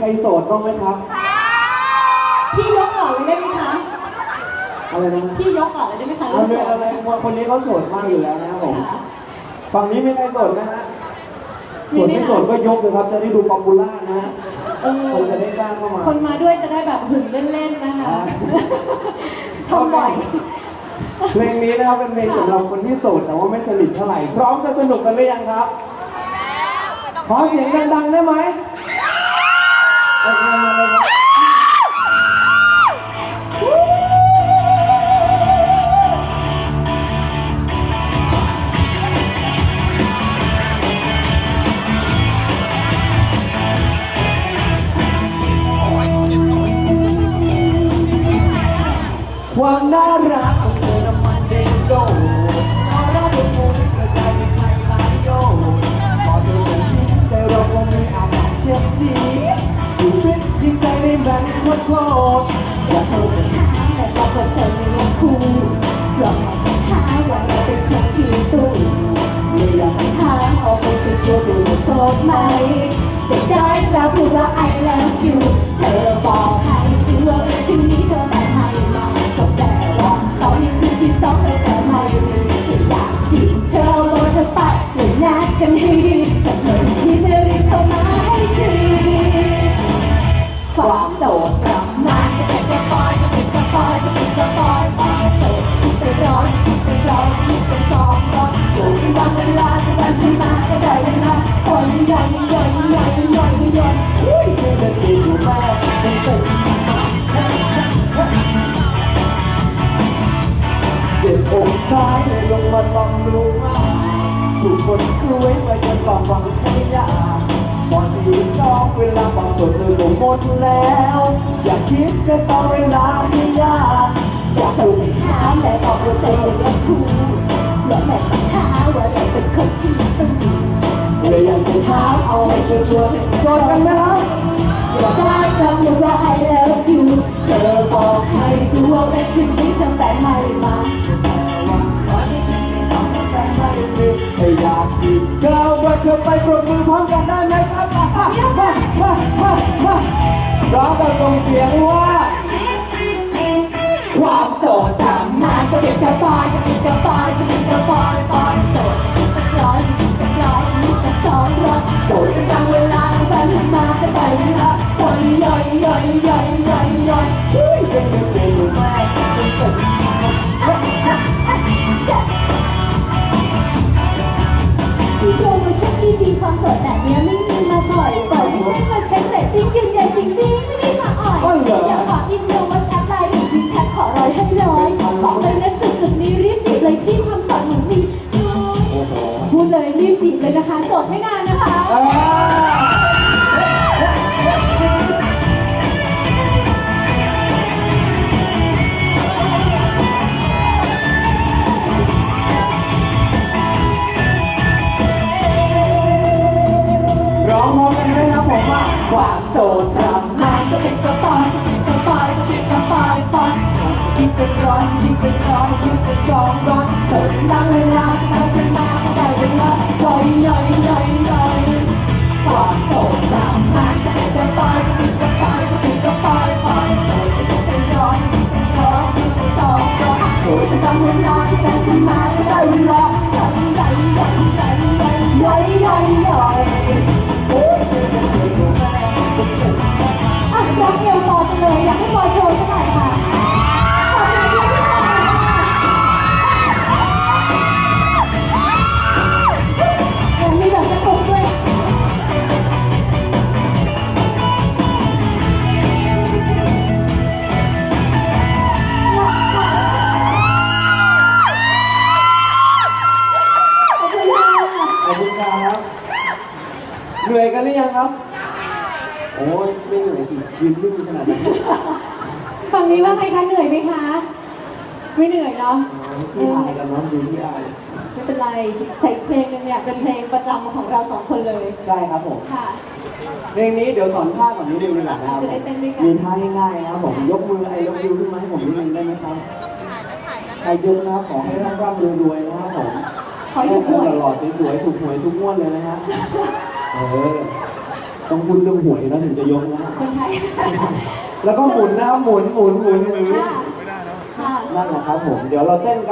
ใครโสดบ้างไหมครับ พี่ยกก่อนเลยได้ไหมคะ อะไรนะพี่ยกก่อนเลยได้ไหมคะเอาเลยรื่งเอาเลยคนคนนี้เขาโสดมากอยู่แล้วนะครับผมค่ะ ฝั่งนี้มีใครโสดไหมฮะมีโสดไหมไม่คะโสดก็ยกเลยครับ จะได้ดูป๊อปปูล่านะฮะเออ คนจะได้กล้าเข้ามา คนมาด้วยจะได้แบบหึงเล่นๆนะคะอ่า ทำบ่อย เพลงนี้นะครับเป็นเพลงสำหรับคนที่โสดแต่ว่าไม่สนิทเท่าไหร่ พร้อมจะสนุกกันหรือยังครับ ขอเสียงดังๆได้ไหม ความน่ารักของเธอน้ำมันเด้งโดดออร่าเป็นมุมกระจายเป็นไทยหลายโยนพอเธอส่งยิ้มใจเราก็มีอาการเจ็บจี๊ดชีวิตยิ่งใจได้แบงโคตรโคตรอยากให้เธอแต่บอกว่าเธอไม่ยังคู่ลองมาจะท้าว่าเราเป็นคนที่ตู้เลยอยากจะถามเอาไปชัวร์ๆดูว่าโสดไหมจะได้รับพูดว่า I love you เธอบอก ใคนสวยมาจนฟังฟังให้ยากตอนที่สองเวลาฟังสดเธอก็หมดแล้ว อย่าคิดจะต่อเวลาให้ยากอยากถูกถามแต่บอกว่าใจยังคู่และแม่จะถาว่าเราเป็นคนที่ตึงดีเลยอยากจะถามเอาให้ชัวร์ๆโสดกันไหมครับจะได้รับรู้ว่า I love you เธอบอกให้ดูว่าเป็นคืนนี้เธอแฟนใหม่มา เธอไปปรบมือพร้อมกันได้ไหมครับมามามามามามาร้องกับส่งเสียงว่า ความโสดทำมาจะเป็นจะปายจะเป็นจะปายจะเป็นจะปายปายโสดสักร้อยสักร้อยสักสองร้อยโสดเป็นบางเวลา ร้อยยิ่งเป็นร้อยยิ่งเป็นสองร้อยโสดบางเวลาถ้าฉันมาก็ได้เวลาย่อยย่อยย่อยย่อยควาโสดตามมาก็เป็นกระปอยก็เป็นกระปอยก็เป็นกระปอยปอยโสดก็เป็นร้อยเป็นร้อยเป็นสองร้อยโสดบางเวลาถ้าฉันมาก็ได้เวลาย่อยย่อยย่อยย่อยย่อยย่อยย่อย ครับ โอ้ยไม่เหนื่อยสิยืนนิ่งขนาดนั้นฝั่งนี้ว่าไงคะเหนื่อยไหมคะ ไม่เหนื่อยเนาะพี่อายกันเน้องดูพี่อายไม่เป็นไรแต่อีกเพลงหนึงเนี่ยเป็นเพลงประจำของเราสองคนเลย ใช่ครับผมค่ะ เพลงนี้เดี๋ยวสอนท่าก่อนนิดนึงดีกว่านะครับจะได้เต้นด้วยกันมีท่าง่ายๆนะครับผมยกมือไอ้ยกยูขึ้นมาให้ผมนิดนึงได้ไหมครับใครยกนะครับขอให้ร่ำร่ำรวยๆนะครับผมขอให้ถูกหวยหล่อๆสวยๆถูกหวยทุกงวดเลยนะฮะเออ ต้องพูดเรื่องหวยนะถึงจะยกนะคนไทยแล้วก็หมุนนะครับหมุนหมุนหมุนอย่างนี้ค่ะค่ะนั่นแหละครับผม เดี๋ยวเราเต้นกัน